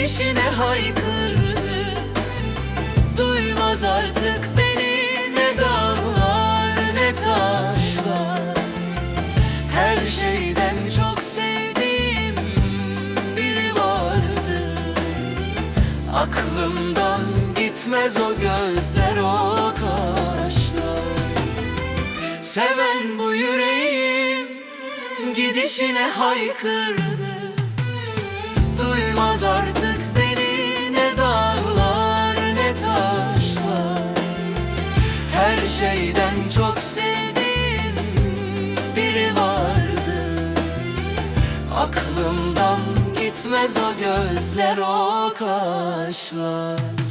gidişine haykırdı. Duymaz artık beni ne dağlar ne taşlar. Her şeyden çok sevdiğim biri vardı. Aklımdan gitmez o gözler o kaşlar. Seven bu yüreğim gidişine haykırdı şeyden çok sevdiğim biri vardı. Aklımdan gitmez o gözler o kaşlar